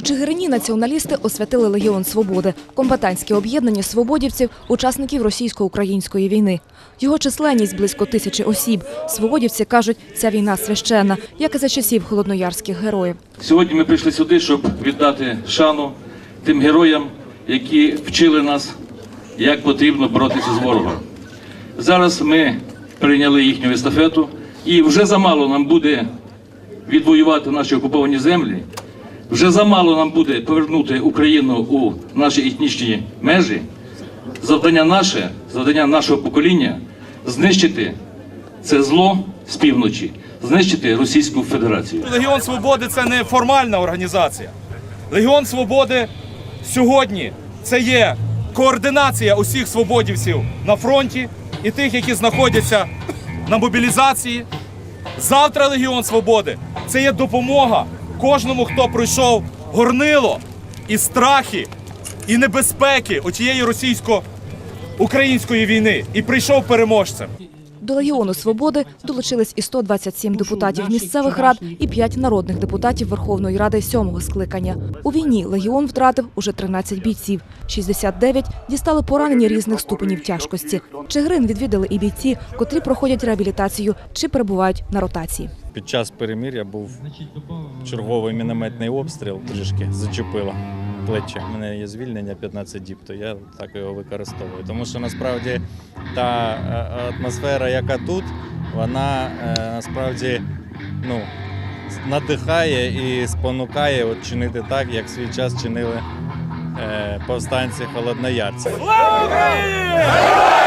У Чигирині націоналісти освятили Легіон Свободи, комбатантське об'єднання свободівців, учасників російсько-української війни. Його численність близько тисячі осіб. Свободівці кажуть, ця війна священна, як і за часів холодноярських героїв. Сьогодні ми прийшли сюди, щоб віддати шану тим героям, які вчили нас, як потрібно боротися з ворогом. Зараз ми прийняли їхню естафету, і вже замало нам буде відвоювати наші окуповані землі. Вже замало нам буде повернути Україну у наші етнічні межі. Завдання наше, завдання нашого покоління знищити це зло з півночі, знищити Російську Федерацію. Легіон Свободи це не формальна організація. Легіон Свободи сьогодні це є координація усіх свободівців на фронті і тих, які знаходяться на мобілізації. Завтра Легіон Свободи це є допомога кожному, хто пройшов горнило і страхи, і небезпеки отієї російсько-української війни і прийшов переможцем. До Легіону Свободи долучились і 127 депутатів місцевих рад і 5 народних депутатів Верховної Ради сьомого скликання. У війні Легіон втратив уже 13 бійців. 69 дістали поранені різних ступенів тяжкості. Чигирин відвідали і бійці, котрі проходять реабілітацію чи перебувають на ротації. Під час перемир'я був черговий мінометний обстріл, трішки зачепило плече. У мене є звільнення 15 діб, то я так його використовую. Тому що насправді та е, атмосфера, яка тут, вона е, насправді ну, надихає і спонукає от чинити так, як свій час чинили е, повстанці холодноярці. Слава Україні!